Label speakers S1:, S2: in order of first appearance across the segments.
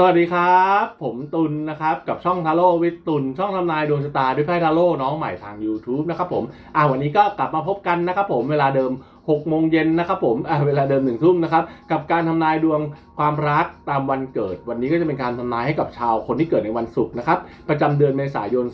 S1: สวัสดีครับ ผมตุลนะครับ กับช่องทาโร่วิทตุลช่องทำนายดวงชะตาด้วยไพ่ทาโร่น้องใหม่ทาง YouTube นะครับผมอ่าวันนี้ก็กลับมาพบกันนะครับผมเวลาเดิม 6โมงเย็นนะครับผมเวลาเดิม1ทุ่มนะครับกับการทำนายดวงความรักตามวันเกิด วันนี้ก็จะเป็นการทำนายให้กับชาวคนที่เกิดในวันศุกร์นะครับประจำเดือนเมษายน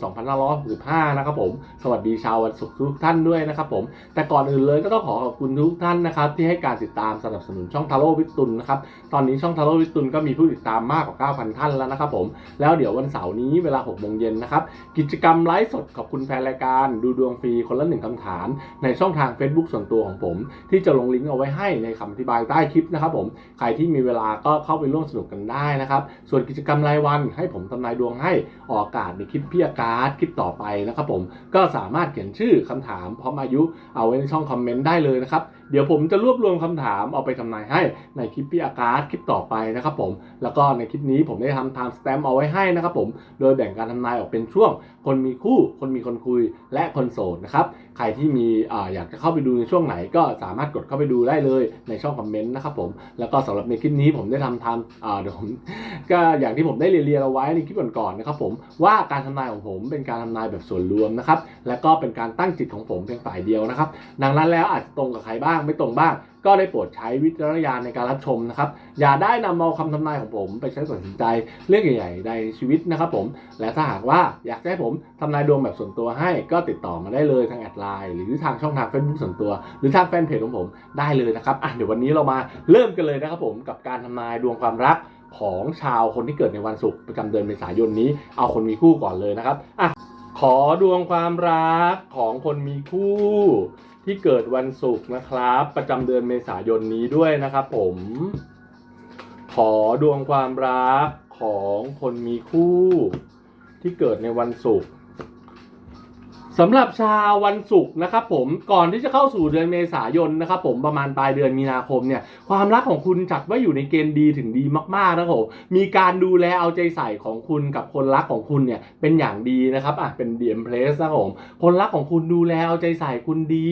S1: 2565 นะครับผมสวัสดีชาววันศุกร์ทุกท่านด้วยนะครับผมแต่ก่อนอื่นเลยก็ต้องขอขอบคุณทุกท่านนะครับที่ให้การติดตามสนับสนุนช่องทาโร่วิทย์ตุลนะครับตอนนี้ช่องทาโร่วิทย์ตุลก็มีผู้ติดตามมากกว่า 9,000 ท่านแล้วนะครับผมแล้วเดี๋ยววันเสาร์นี้เวลา6โมงเย็นนะครับกิจกรรมไลฟ์สดขอบคุณแฟนรายการดูดวงฟรีคนละหนึ่งคำถาม ในช่องทาง Facebook ส่วนตัวของผมที่จะลงลิงก์เอาไว้ให้ในคำอธิบายใต้คลิปนะครับผมใครที่มีเวลาก็เข้าไปร่วมสนุกกันได้นะครับ ส่วนกิจกรรมรายวันให้ผมทำนายดวงให้ออกอากาศในคลิปพี่อาการ์ดคลิปต่อไปนะครับผมก็สามารถเขียนชื่อคำถามพร้อมอายุเอาไว้ในช่องคอมเมนต์ได้เลยนะครับ เดี๋ยวผมจะรวบรวมคำถามเอาไปทำนายให้ในคลิปพี่อาการ์ดคลิปต่อไปนะครับผมแล้วก็ในคลิปนี้ผมได้ทำไทม์สแตมป์เอาไว้ให้นะครับผมโดยแบ่งการทำนายออกเป็นช่วง คนมีคู่ คนมีคนคุยและคนโสดนะครับใครที่มีออยากจะเข้าไปดูในช่วงไหนก็สามารถกดเข้าไปดูได้เลยในช่องคอมเมนต์นะครับผมแล้วก็สำหรับในคลิปนี้ผมได้ทำทำอ่าเดี๋ยวผมก็อย่างที่ผมได้เรียนๆเอาไว้ในคลิปก่อนๆนะครับผมว่าการทำนายของผมเป็นการทำนายแบบส่วนรวมนะครับและก็เป็นการตั้งจิตของผมเพียงฝ่ายเดียวนะครับดังนั้นแล้วอาจจะตรงกับใครบ้างไม่ตรงบ้าง ก็ได้โปรดใช้วิจารณญาณในการรับชมนะครับ อย่าได้นำเอาคำทำนายของผมไปใช้ตัดสินใจเรื่องใหญ่ๆในชีวิตนะครับผม และถ้าหากว่าอยากให้ผมทำนายดวงแบบส่วนตัวให้ก็ติดต่อมาได้เลยทางแอดไลน์หรือทางช่องทาง Facebook ส่วนตัว หรือทางแฟนเพจของผมได้เลยนะครับอะเดี๋ยววันนี้เรามาเริ่มกันเลยนะครับผมกับการทำนายดวงความรักของชาวคนที่เกิดในวันศุกร์ประจำเดือนเมษายนนี้ เอาคนมีคู่ก่อนเลยนะครับอะขอดวงความรักของคนมีคู่ ที่เกิดวันศุกร์นะครับ ประจำเดือนเมษายนนี้ด้วยนะครับผม ขอดวงความรักของคนมีคู่ ที่เกิดในวันศุกร์ สำหรับชาววันศุกร์นะครับผมก่อนที่จะเข้าสู่เดือนเมษายนนะครับผมประมาณปลายเดือนมีนาคมเนี่ยความรักของคุณจัดว่าอยู่ในเกณฑ์ดีถึงดีมากๆนะครับผมมีการดูแลเอาใจใส่ของคุณกับคนรักของคุณเนี่ยเป็นอย่างดีนะครับอะเป็นเดีเอ็มเพลสนะครับผมคนรักของคุณดูแลเอาใจใส่คุณดี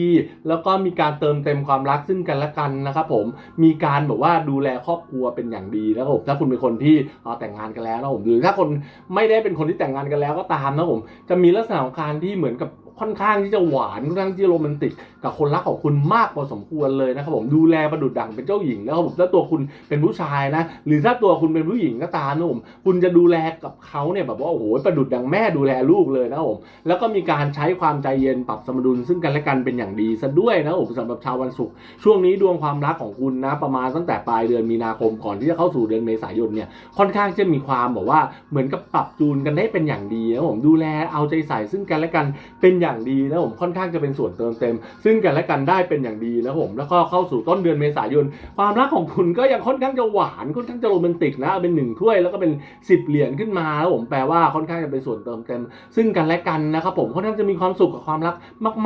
S1: แล้วก็มีการเติมเต็มความรักซึ่งกันและกันนะครับผมมีการแบบว่าดูแลครอบครัวเป็นอย่างดีนะครับผมถ้าคุณเป็นคนที่แต่งงานกันแล้วนะครับผมหรือถ้าคนไม่ได้เป็นคนที่แต่งงานกันแล้วก็ตามนะครับผมจะมีลักษณะของการที่เหมือนกับ ค่อนข้างที่จะหวานค่อนข้างที่จะโรแมนติกกับคนรักของคุณมากพอสมควรเลยนะครับผมดูแลประดุดดังเป็นเจ้าหญิงนะครับผมถ้าตัวคุณเป็นผู้ชายนะ หรือถ้าตัวคุณเป็นผู้หญิงก็ตามนะผมคุณจะดูแลกับเขาเนี่ยแบบว่าโอ้โหประดุดดังแม่ดูแลลูกเลยนะครับผมแล้วก็มีการใช้ความใจเย็นปรับสมดุลซึ่งกันและกันเป็นอย่างดีซะด้วยนะครับผมสำหรับชาววันศุกร์ช่วงนี้ดวงความรักของคุณนะประมาณตั้งแต่ปลายเดือนมีนาคมก่อนที่จะเข้าสู่เดือนเมษายนเนี่ยค่อนข้างจะมีความแบบว่าเหมือนกับปรับจูนกันได้เป็นอย่างดีนะผมดูแลเอาใจใส่ซึ่งกันและกันเป็นอย่างดีนะผมค่อนข้างจะเป็นส่วนเติมเต็ม ซึ่งกันและกันได้เป็นอย่างดีนะผมแล้วก็เข้าสู่ต้นเดือนเมษายน ความรักของคุณก็ยังค่อนข้างจะหวานค่อนข้างจะโรแมนติกนะเป็นหนึ่งถ้วยแล้วก็เป็น 10 เหรียญขึ้นมาแล้วผมแปลว่าค่อนข้างจะเป็นส่วนเติมเต็ม ซึ่งกันและกันนะครับผมค่อนข้างจะมีความสุขกับความรัก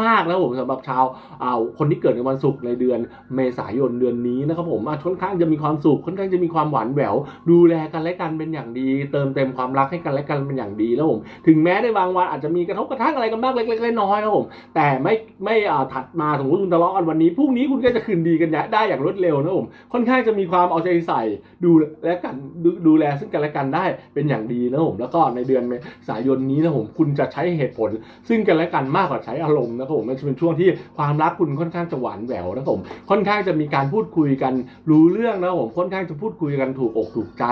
S1: มากๆแล้วผมสำหรับชาวเอาคนที่เกิดในวันศุกร์ในเดือนเมษายนเดือนนี้นะครับผมค่อนข้างจะมีความสุขค่อนข้างจะมีความหวานแหววดูแลกันและกันเป็นอย่างดี เติมเต็มความรักให้กันและกันเป็นอย่างดีแล้วผมถึงแม้ในบางวันอาจจะมีกระทบกระทั่งอะไรกันบ้างเล็กๆน้อยนะผม แต่ไม่ไม่อ่าถัดมาสมมติคุณทะเลาะกันวันนี้พรุ่งนี้คุณก็จะคืนดีกันได้อย่างรวดเร็วนะผมค่อนข้างจะมีความเอาใจใส่ดูและกันดูดูแลซึ่งกันและกันได้เป็นอย่างดีนะผมแล้วก็ในเดือนเมษายนนี้นะผมคุณจะใช้เหตุผล ซึ่งกันและกันมากกว่าใช้อารมณ์นะครับผมมันจะเป็นช่วงที่ความรักคุณค่อนข้างจะหวานแหววนะครับผมค่อนข้างจะมีการพูดคุยกันรู้เรื่องนะผมค่อนข้างจะพูดคุยกันถูกอกถูกใจ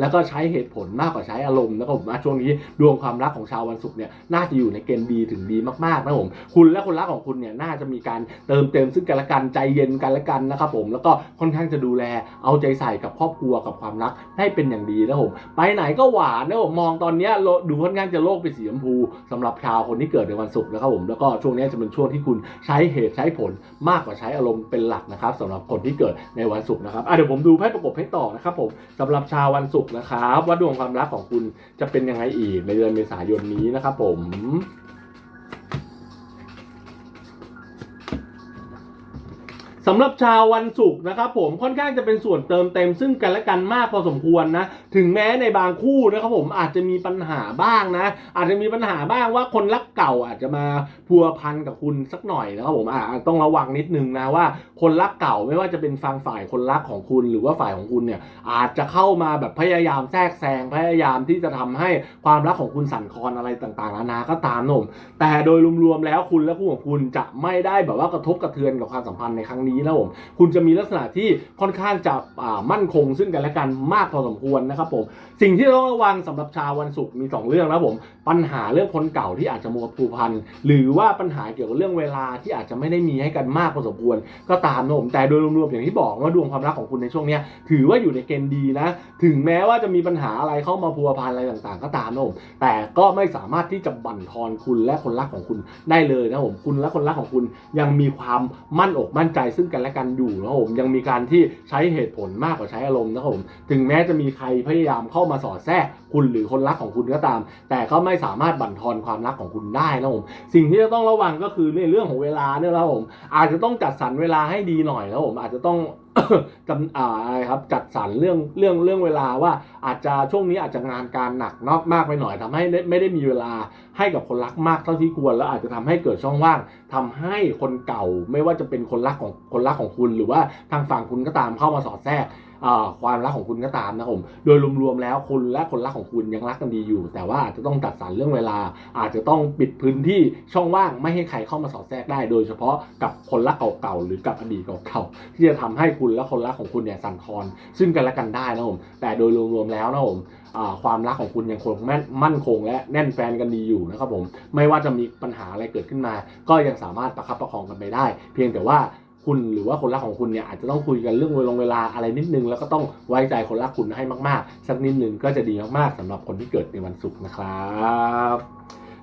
S1: แล้วก็ใช้เหตุผลมากกว่าใช้อารมณ์นะครับผมอะช่วงนี้ดวงความรักของชาววันศุกร์เนี่ยน่าจะอยู่ในเกณฑ์ดีถึงดีมากๆนะผมคุณและคนรักของคุณเนี่ยน่าจะมีการเติมเต็มซึ่งกันและกันใจเย็นกันและกันนะครับผมแล้วก็ค่อนข้างจะดูแลเอาใจใส่กับครอบครัวกับความรักให้เป็นอย่างดีนะครับผมไปไหนก็หวานนะผมมองตอนนี้ดูค่อนข้างจะโลกเป็นสีชมพูสำหรับชาวคนที่เกิดในวันศุกร์นะครับผมแล้วก็ช่วงนี้จะเป็นช่วงที่คุณใช้เหตุใช้ผลมากกว่าใช้อารมณ์เป็นหลักนะครับสำหรับคนที่เกิดในวันศุกร์นะครับเดี๋ยวผมดูไพ่ประกบให้ต่อนะครับผมสำหรับชาววันศุกร์นะครับว่าดวงความรักของคุณจะเป็นยังไงอีกในเดือนเมษายนนี้นะครับผม สำหรับชาววันศุกร์นะครับผมค่อนข้างจะเป็นส่วนเติมเต็มซึ่งกันและกันมากพอสมควรนะ ถึงแม้ในบางคู่นะครับผมอาจจะมีปัญหาบ้างนะ อาจจะมีปัญหาบ้างว่าคนรักเก่าอาจจะมาพัวพันกับคุณสักหน่อยนะครับผมอ่าต้องระวังนิดนึงนะว่า คนรักเก่าไม่ว่าจะเป็นฟังฝ่ายคนรักของคุณ หรือว่าฝ่ายของคุณเนี่ยอาจจะเข้ามาแบบพยายามแทรกแซงพยายามที่จะทำให้ความรักของคุณสั่นคลอนอะไรต่างๆนานาก็ตามนมแต่โดยรวมๆแล้วคุณและคู่ของคุณจะไม่ได้แบบว่ากระทบกระเทือนกับความสัมพันธ์ในครั้งนี้นะผมคุณจะมีลักษณะที่ค่อนข้างจะมั่นคงซึ่งกันและกันมากพอสมควรนะครับผมสิ่งที่ต้องระวังสำหรับชาววันศุกร์มี 2 เรื่องนะผมปัญหาเรื่องคนเก่าที่อาจจะมัวผูกพันหรือว่าปัญหาเกี่ยวกับเรื่องเวลาที่อาจจะไม่ได้มีให้กันมากพอสมควร ก็ตามนะผมแต่โดยรวมๆอย่างที่บอกว่าดวงความรักของคุณในช่วงนี้ถือว่าอยู่ในเกณฑ์ดีนะ ถึงแม้ว่าจะมีปัญหาอะไรเข้ามาพัวพันอะไรต่างๆ ก็ตามนะผมแต่ก็ไม่สามารถที่จะบั่นทอนคุณและคนรักของคุณได้เลยนะผมคุณและคนรักของคุณยังมีความมั่นอกมั่นใจซึ่งกันและกันอยู่นะผมยังมีการที่ใช้เหตุผลมากกว่าใช้อารมณ์นะครับผมถึงแม้จะมีใครพยายามเข้ามาสอดแทรก คุณหรือคนรักของคุณก็ตาม แต่ก็ไม่สามารถบั่นทอนความรักของคุณได้นะผมสิ่งที่จะต้องระวังก็คือในเรื่องของเวลาเนี่ยนะครับผม อาจจะต้องจัดสรรเวลาให้ดีหน่อยนะผมอาจจะต้องจำอ่าอะไรครับจัดสรรเรื่องเรื่องเรื่องเวลาว่าอาจจะช่วงนี้อาจจะงานการหนักนอกมากไปหน่อยทำให้ไม่ได้มีเวลาให้กับคนรักมากเท่าที่ควรแล้วอาจจะทำให้เกิดช่องว่างทำให้คนเก่าไม่ว่าจะเป็นคนรักของคนรักของคุณ หรือว่าทางฝั่งคุณก็ตามเข้ามาสอดแทรก ความรักของคุณก็ตามนะครับผมโดยรวมๆแล้วคุณและคนรักของคุณยังรักกันดีอยู่ แต่ว่าอาจจะต้องจัดสรรเรื่องเวลา อาจจะต้องปิดพื้นที่ช่องว่างไม่ให้ใครเข้ามาสอดแทรกได้ โดยเฉพาะกับคนรักเก่าๆหรือกับอดีตเก่าๆที่จะทำให้คุณและคนรักของคุณเนี่ยสั่นคลอนซึ่งกันและกันได้นะครับผมแต่โดยรวมๆแล้วนะครับผมความรักของคุณยังคงแม่นมั่นคง และแน่นแฟนกันดีอยู่นะครับผมไม่ว่าจะมีปัญหาอะไรเกิดขึ้นมา ก็ยังสามารถประคับประคองกันไปได้ เพียงแต่ว่า คุณหรือว่าคนรักของคุณเนี่ยอาจจะต้องคุยกันเรื่องเวลาเวลาอะไรนิดนึง แล้วก็ต้องไว้ใจคนรักคุณให้มากๆ สักนิดนึงก็จะดีมากๆสำหรับคนที่เกิดในวันศุกร์นะครับ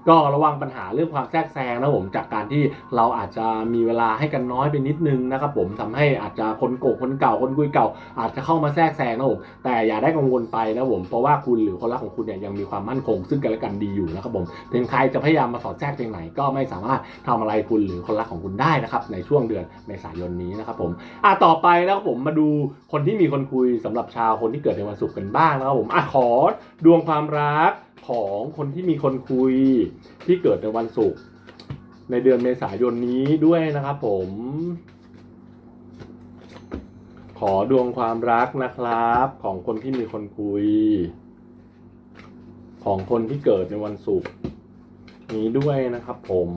S1: ก็ระวังปัญหาเรื่องความแทรกแซงนะผมจากการที่เราอาจจะมีเวลาให้กันน้อยไปนิดนึงนะครับผมทำให้อาจจะคนโกงคนเก่าคนคุยเก่า อาจจะเข้ามาแทรกแซงนะผมแต่อย่าได้กังวลไปนะผมเพราะว่าคุณหรือคนรักของคุณเนี่ยยังมีความมั่นคง ซึ่งกันและกันดีอยู่นะครับผมถึงใครจะพยายามมาสอดแทรกเพียงไหนก็ไม่สามารถทำอะไรคุณหรือคนรักของคุณได้นะครับในช่วงเดือนเมษายนนี้นะครับผมอะต่อไปนะครับผมมาดูคนที่มีคนคุยสำหรับชาวคนที่เกิดในวันศุกร์กันบ้างนะครับผมอะขอดวงความรัก ของคนที่มีคนคุยที่เกิดในวันศุกร์ในเดือนเมษายนนี้ด้วยนะครับผม ขอดวงความรักนะครับ ของคนที่มีคนคุย ของคนที่เกิดในวันศุกร์นี้ด้วยนะครับผม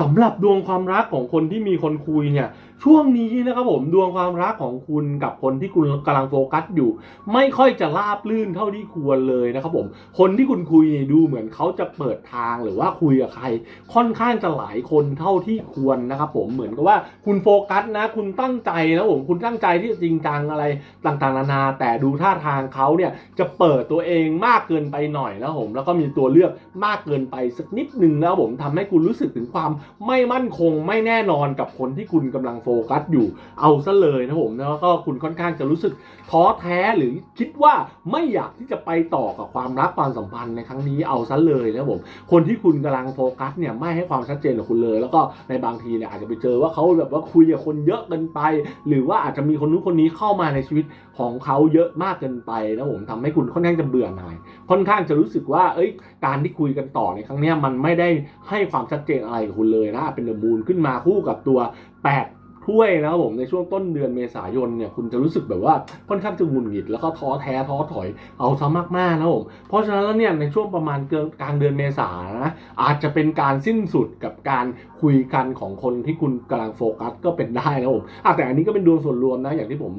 S1: สำหรับดวงความรักของคนที่มีคนคุยเนี่ย ช่วงนี้นะครับผมดวงความรักของคุณกับคนที่คุณกำลังโฟกัสอยู่ ไม่ค่อยจะราบลื่นเท่าที่ควรเลยนะครับผมคนที่คุณคุยดูเหมือนเขาจะเปิดทางหรือว่าคุยกับใคร ค่อนข้างจะหลายคนเท่าที่ควรนะครับผมเหมือนกับว่าคุณโฟกัสนะ คุณตั้งใจนะผมคุณตั้งใจที่จะจริงจังอะไรต่างๆนานา แต่ดูท่าทางเขาเนี่ยจะเปิดตัวเองมากเกินไปหน่อยนะผมแล้วก็มีตัวเลือกมากเกินไปสักนิดหนึ่งนะผมทำให้คุณรู้สึกถึงความไม่มั่นคงไม่แน่นอนกับคนที่คุณกำลังโฟกัสอยู่เอาซะเลยนะผมแล้วก็คุณค่อนข้างจะรู้สึกท้อแท้หรือคิดว่าไม่อยากที่จะไปต่อกับความรักความสัมพันธ์ในครั้งนี้เอาซะเลยนะผมคนที่คุณกำลังโฟกัสเนี่ยไม่ให้ความชัดเจนกับคุณเลย แล้วก็ในบางทีเนี่ยอาจจะไปเจอว่าเขาแบบว่าคุยกับคนเยอะเกินไป หรือว่าอาจจะมีคนนู้นคนนี้เข้ามาในชีวิตของเขาเยอะมากเกินไปนะผมทำให้คุณค่อนข้างจะเบื่อหน่ายค่อนข้างจะรู้สึกว่า เอ้ย การที่คุยกันต่อในครั้งนี้มันไม่ได้ให้ความชัดเจนอะไรกับคุณเลยนะ เป็นเดอะมูนขึ้นมาคู่กับตัวแปด ถ้วยนะครับผมในช่วงต้นเดือนเมษายนเนี่ยคุณจะรู้สึกแบบว่าค่อนข้างจะหงุดหงิดแล้วก็ท้อแท้ท้อถอยเอาซะมากๆนะครับผมเพราะฉะนั้นแล้วเนี่ยในช่วงประมาณเกลางกลางเดือนเมษานะอาจจะเป็นการสิ้นสุดกับการคุยกันของคนที่คุณกำลังโฟกัสก็เป็นได้นะครับผมแต่อันนี้ก็เป็นดวงส่วนรวมนะอย่างที่ผม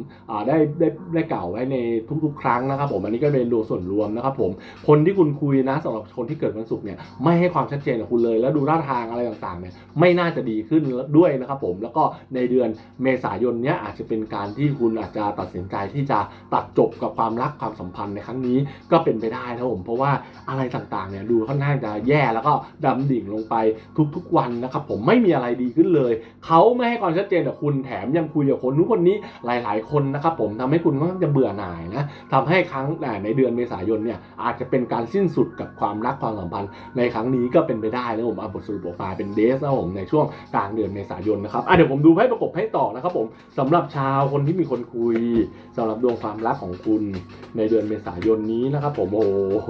S1: ได้ได้ได้กล่าวไว้ในทุก ๆ ครั้งนะครับผมอันนี้ก็เป็นดวงส่วนรวมนะครับผมคนที่คุณคุยนะสำหรับคนที่เกิดวันศุกร์เนี่ยไม่ให้ความชัดเจนกับคุณเลย แล้วดูท่าทางอะไรต่างๆเนี่ยไม่น่าจะดีขึ้นด้วยนะครับผมแล้วก็ในเดือนเมษายนเนี้ยอาจจะเป็นการที่คุณอาจจะตัดสินใจที่จะตัดจบกับความรักความสัมพันธ์ในครั้งนี้ก็เป็นไปได้นะผมเพราะว่าอะไรต่างๆเนี่ยดูค่อนข้างจะแย่แล้วก็ดำดิ่งลงไปทุกๆวันนะครับผมไม่มีอะไรดีขึ้นเลยเขาไม่ให้ความชัดเจนกับคุณแถมยังคุยกับคนนู้นคนนี้หลาย ๆ คนนะครับผมทำให้คุณค่อนข้างจะเบื่อหน่ายนะทำให้ครั้งในเดือนเมษายนเนี่ยอาจจะเป็นการสิ้นสุดกับความรักความสัมพันธ์ในครั้งนี้ก็เป็นไปได้นะผมเอาบทสรุปออกมาเป็นเดสนะผมในช่วงกลางเดือนเมษายนนะครับอะเดี๋ยวผมดูไพ่ปรากบให้ต่อนะครับผมสำหรับชาวคนที่มีคนคุยสำหรับดวงความรักของคุณในเดือนเมษายนนี้นะครับผมโอ้โห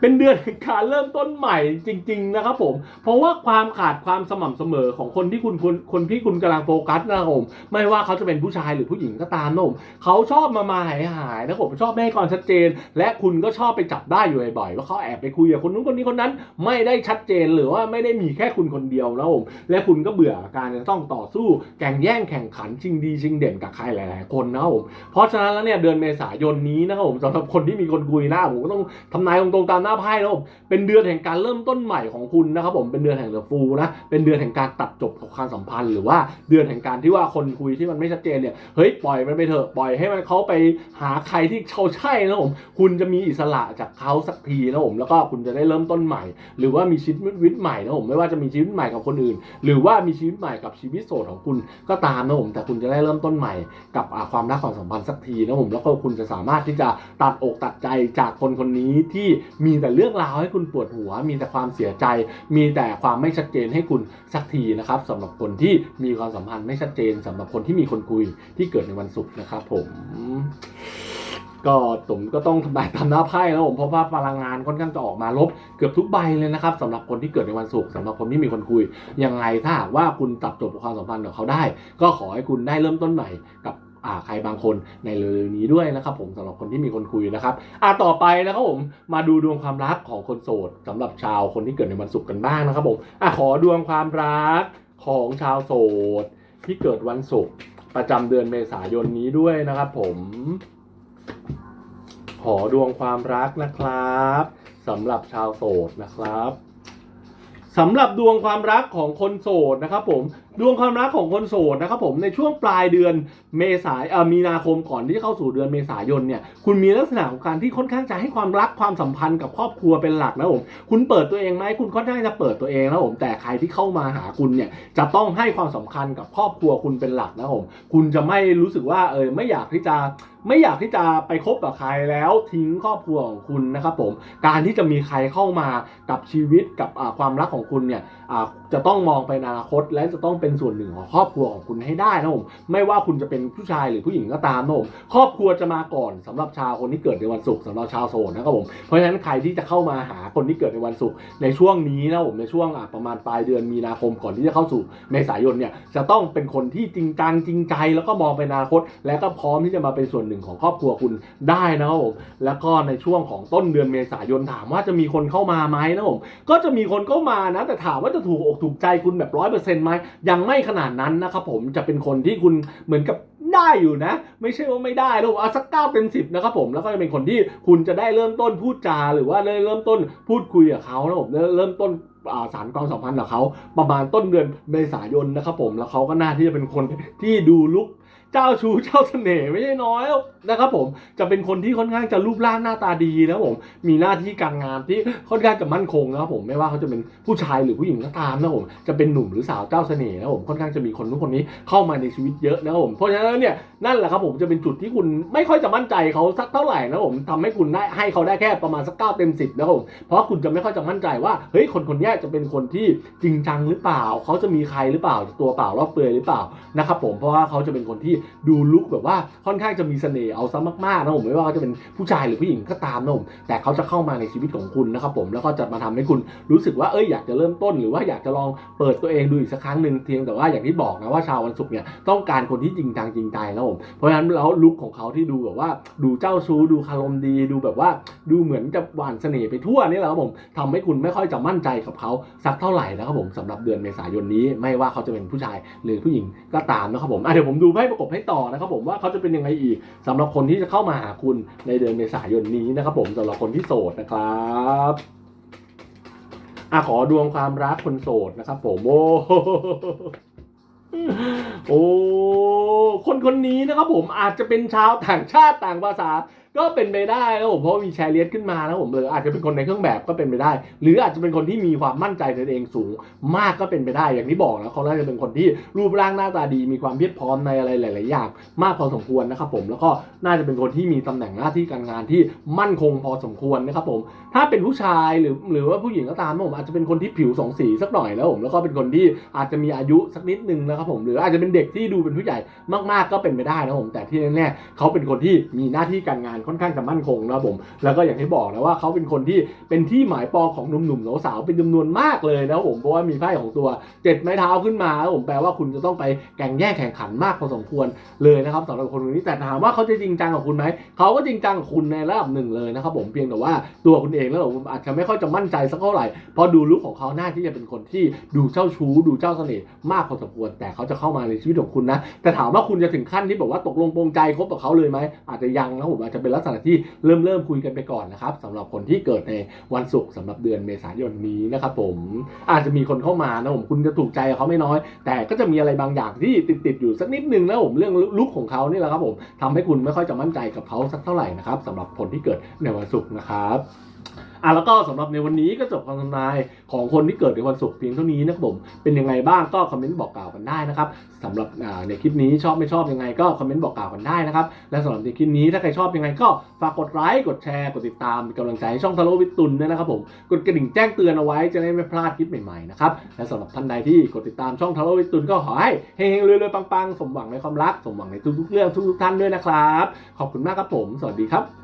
S1: เป็นเดือนแห่งการเริ่มต้นใหม่จริง ๆ นะครับผม เพราะว่าความขาดความสม่ำเสมอของคนที่คุณคนคนที่คุณกำลังโฟกัสนะครับผมไม่ว่าเขาจะเป็นผู้ชายหรือผู้หญิงก็ตามนะผมเขาชอบมามาหายหายนะผมชอบไม่ให้ความชัดเจน และคุณก็ชอบไปจับได้อยู่บ่อยๆว่าเขาแอบไปคุยกับคนนู้นคนนี้คนนั้น ไม่ได้ชัดเจนหรือว่าไม่ได้มีแค่คุณคนเดียวนะผมและคุณก็เบื่อการจะต้องต่อสู้แข่งแย่งแข่งขันชิงดีชิงเด่นกับใครหลาย ๆ คนนะครับผมเพราะฉะนั้นแล้วเนี่ยเดือนเมษายนนี้นะครับผมสำหรับคนที่มีคนคุยหน้าผมก็ต้องทำนายตรงๆตามหน้าไพ่นะครับผมเป็นเดือนแห่งการเริ่มต้นใหม่ของคุณนะครับผมเป็นเดือนแห่งเดอฟูนะเป็นเดือนแห่งการตัดจบของความสัมพันธ์หรือว่าเดือนแห่งการที่ว่าคนคุยที่มันไม่ชัดเจนเนี่ยเฮ้ยปล่อยมันไปเถอะปล่อยให้มันเขาไปหาใครที่เขาใช่นะผมคุณจะมีอิสระจากเขาสักทีนะผมแล้วก็คุณจะได้เริ่มต้นใหม่ หรือว่ามีชีวิตใหม่นะผมไม่ว่าจะมีชีวิตใหม่กับคนอื่น หรือว่ามีชีวิตใหม่กับชีวิตโสดของคุณก็ตามนะผมแต่คุณจะได้เริ่มต้นใหม่กับความรักความสัมพันธ์สักทีนะผมแล้วก็คุณจะสามารถที่จะตัดอกตัดใจจากคนคนนี้ที่มีแต่เรื่องราวให้คุณปวดหัว มีแต่ความเสียใจ มีแต่ความไม่ชัดเจนให้คุณสักทีนะครับสำหรับคนที่มีความสัมพันธ์ไม่ชัดเจนสำหรับคนที่มีคนคุยที่เกิดในวันศุกร์นะครับผมก็ผมก็ต้องทำลายตามหน้าไพ่แล้วผมเพราะว่าพลังงานค่อนข้างจะออกมาลบเกือบทุกใบเลยนะครับสำหรับคนที่เกิดในวันศุกร์สำหรับคนที่มีคนคุยยังไงถ้าหากว่าคุณตัดจบความสัมพันธ์กับเขาได้ ก็ขอให้คุณได้เริ่มต้นใหม่กับ ใครบางคนในเร็วๆนี้ด้วยนะครับผมสำหรับคนที่มีคนคุยนะครับอ่าต่อไปนะครับผมมาดูดวงความรักของคนโสดสำหรับชาวคนที่เกิดในวันศุกร์กันบ้างนะครับผมอ่าขอดวงความรักของชาวโสด ที่เกิดวันศุกร์ประจำเดือนเมษายนนี้ด้วยนะครับผม ขอดวงความรักนะครับสำหรับชาวโสดนะครับสำหรับดวงความรักของคนโสดนะครับผม ดวงความรักของคนโสดนะครับผมในช่วงปลายเดือนเมษายเอ่อมีนาคมก่อนที่จะเข้าสู่เดือนเมษายนเนี่ยคุณมีลักษณะของการที่ค่อนข้างจะให้ความรักความสัมพันธ์กับครอบครัวเป็นหลักนะผมคุณเปิดตัวเองไหมคุณค่อนข้างจะเปิดตัวเองนะผมแต่ใครที่เข้ามาหาคุณเนี่ยจะต้องให้ความสำคัญกับครอบครัวคุณเป็นหลักนะผมคุณจะไม่รู้สึกว่าเออไม่อยากที่จะไม่อยากที่จะไปคบกับใครแล้วทิ้งครอบครัวของคุณนะครับผมการที่จะมีใครเข้ามากับชีวิตกับความรักของคุณเนี่ยจะต้องมองไปอนาคตและจะต้องเป็น็นส่วนหนึ่งของครอบครัวของคุณให้ได้นะผมไม่ว่าคุณจะเป็นผู้ชายหรือผู้หญิงก็ตามนะผมครอบครัวจะมาก่อนสำหรับชาวคนที่เกิดในวันศุกร์สำหรับชาวโสดนะครับผมเพราะฉะนั้นใครที่จะเข้ามาหาคนที่เกิดในวันศุกร์ในช่วงนี้นะผมในช่วงประมาณปลายเดือนมีนาคมก่อนที่จะเข้าสู่เมษายนเนี่ยจะต้องเป็นคนที่จริงจังจริงใจ แล้วก็มองไปอนาคต และก็พร้อมที่จะมาเป็นส่วนหนึ่งของครอบครัวคุณได้นะครับผมแล้วก็ในช่วงของต้นเดือนเมษายนถามว่าจะมีคนเข้ามาไหมนะผมก็จะมีคนเข้ามานะแต่ถามว่าจะถูกอกถูกใจคุณแบบร้อยเปอร์เซ็นต์ไหมยังไม่ขนาดนั้นนะครับผมจะเป็นคนที่คุณเหมือนกับได้อยู่นะ ไม่ใช่ว่าไม่ได้แล้วเอาสักเก้าเต็มสิบนะครับผมแล้วก็จะเป็นคนที่คุณจะได้เริ่มต้นพูดจาหรือว่าได้เริ่มต้นพูดคุยกับเขานะผมเริ่มต้นาสารกองสัมพันธ์กับเขาประมาณต้นเดือนเมษายนนะครับผมแล้วเขาก็น่าที่จะเป็นคนที่ดูลุก เจ้าชู้เจ้าเสน่ห์ไม่ใช่น้อยนะครับผมจะเป็นคนที่ค่อนข้างจะรูปร่างหน้าตาดีนะผมมีหน้าที่การงานที่ค่อนข้างจะมั่นคงนะครับผมไม่ว่าเขาจะเป็นผู้ชายหรือผู้หญิงก็ตามนะผมจะเป็นหนุ่มหรือสาวเจ้าเสน่ห์นะผมค่อนข้างจะมีคนทุกคนนี้เข้ามาในชีวิตเยอะนะครับผมเพราะฉะนั้นเนี่ยนั่นแหละครับผมจะเป็นจุดที่คุณไม่ค่อยจะมั่นใจเขาสักเท่าไหร่นะผมทำให้คุณได้ให้เขาได้แค่ประมาณสักเก้าเต็มสิบนะผมเพราะคุณจะไม่ค่อยจะมั่นใจว่าเฮ้ยคนคนนี้จะเป็นคนที่จริงจังหรือเปล่า เขาจะมีใครหรือเปล่าตัวเปล่ารอบเปลือยหรือเปล่านะครับผมเพราะว่าเขาจะเป็นคนที่ดูลุกแบบว่าค่อนข้างจะมีเสน่ห์เอาซะมากๆนะผมไม่ว่าเขาจะเป็นผู้ชายหรือผู้หญิงก็ตามนะผมแต่เขาจะเข้ามาในชีวิตของคุณนะครับผมแล้วก็จะมาทำให้คุณรู้สึกว่าเอ้ยอยากจะเริ่มต้น หรือว่าอยากจะลองเปิดตัวเองดูอีกสักครั้งหนึ่งเพียงแต่ว่าอย่างที่บอกนะว่าชาววันศุกร์เนี่ยต้องการคนที่จริงจังจริงใจนะผมเพราะฉะนั้นแล้วลุคของเขาที่ดูแบบว่าดูเจ้าชู้ดูคารมดีดูแบบว่าดูเหมือนจะหวานเสน่ห์ไปทั่วนี่แหละครับผมทำให้คุณไม่ค่อยจะมั่นใจกับเขาสักเท่าไหร่นะครับผมสำหรับเดือนเมษายนนี้ไม่ว่าเขาจะเป็นผู้ชายหรือผู้หญิงก็ตามนะครับผมเดี๋ยวผมดูไพ่ประกบให้ต่อนะครับผมว่าเขาจะเป็นยังไงอีกสำหรับคนที่จะเข้ามาหาคุณในเดือนเมษายนนี้นะครับผมสำหรับคนที่โสดนะครับอะขอดวงความรักคนโสดนะครับผมโอ้โอ้ คนคนนี้นะครับผมอาจจะเป็นชาวต่างชาติต่างภาษา ก็เป็นไปได้นะผมเพราะมีแชร์เลียสขึ้นมานะผมหรือาจจะเป็นคนในเครื่องแบบก็เป็นไปได้ หรืออาจจะเป็นคนที่มีความมั่นใจในตัวเองสูง มากก็เป็นไปได้อย่างที่บอกนะเขาน่าจะเป็นคนที่รูปร่างหน้าตาดี มีความเพียรพร้อมในอะไรหลาย ๆ อย่างมากพอสมควรนะครับผมแล้วก็น่าจะเป็นคนที่มีตำแหน่งหน้าที่การงานที่มั่นคงพอสมควรนะครับผมถ้าเป็นผู้ชายหรือหรือว่าผู้หญิงก็ตามผมอาจจะเป็นคนที่ผิวสองสีสักหน่อยแล้วผมแล้วก็เป็นคนที่อาจจะมีอายุสักนิดนึงนะครับผมหรืออาจจะเป็นเด็กที่ดูเป็นผู้ใหญ่มาก ๆ ก็เป็นไปได้นะผมแต่ที่แน่ๆเขาเป็นคนที่มีหน้าที่การงานค่อนข้างจะมั่นคงนะผม แล้วก็อย่างที่บอกนะว่าเขาเป็นคนที่เป็นที่หมายปองของหนุ่มๆสาวๆเป็นจำนวนมากเลยนะผมเพราะว่ามีไพ่ของตัวเจ็ดไม้เท้าขึ้นมาผมแปลว่าคุณจะต้องไปแข่งแย่งแข่งขันมากพอสมควรเลยนะครับสำหรับคนคนนี้แต่ถามว่าเขาจะจริงจังกับคุณไหมเขาก็จริงจังกับคุณในระดับหนึ่งเลยนะครับผมเพียงแต่ว่าตัวคุณเองแล้วผมอาจจะไม่ค่อยจะมั่นใจสักเท่าไหร่เพราะดูลุคของเขาหน้าที่จะเป็นคนที่ดูเจ้าชู้ดูเจ้าเสน่ห์มากพอสมควร แต่เขาจะเข้ามาในชีวิตของคุณนะแต่ถามว่าคุณจะถึงขั้นที่แบบว่าตกลงปรงใจคบกับเขาเลยไหมอาจจะยังนะผมอาจจะเป็นลักษณะที่เริ่มเริ่มคุยกันไปก่อนนะครับสำหรับคนที่เกิดในวันศุกร์สำหรับเดือนเมษายนนี้นะครับผมอาจจะมีคนเข้ามานะผมคุณจะถูกใจเขาไม่น้อย แต่ก็จะมีอะไรบางอย่างที่ติดติดๆอยู่สักนิดนึงนะผมเรื่องลุกของเขานี่แหละครับผมทำให้คุณไม่ค่อยจะมั่นใจกับเขาสักเท่าไหร่นะครับสำหรับคนที่เกิดในวันศุกร์นะครับ อะแล้วก็สำหรับในวันนี้ก็จบความทำนายของคนที่เกิดในวันศุกร์เพียงเท่านี้นะครับผมเป็นยังไงบ้างก็คอมเมนต์บอกกล่าวกันได้นะครับสำหรับในคลิปนี้ชอบไม่ชอบยังไงก็คอมเมนต์บอกกล่าวกันได้นะครับและสำหรับในคลิปนี้ถ้าใครชอบยังไงก็ฝากกดไลค์กดแชร์กดติดตามเป็นกำลังใจให้ช่องทาโร่วิตุนด้วยนะครับผมกดกระดิ่งแจ้งเตือนเอาไว้จะได้ไม่พลาดคลิปใหม่ๆนะครับและสำหรับท่านใดที่กดติดตามช่องทาโร่วิตุนก็ขอให้เฮงๆรวยๆปังๆสมหวังในความรักสมหวังในทุกๆเรื่องทุกๆท่านด้วยนะครับขอบคุณมากครับผม สวัสดีครับ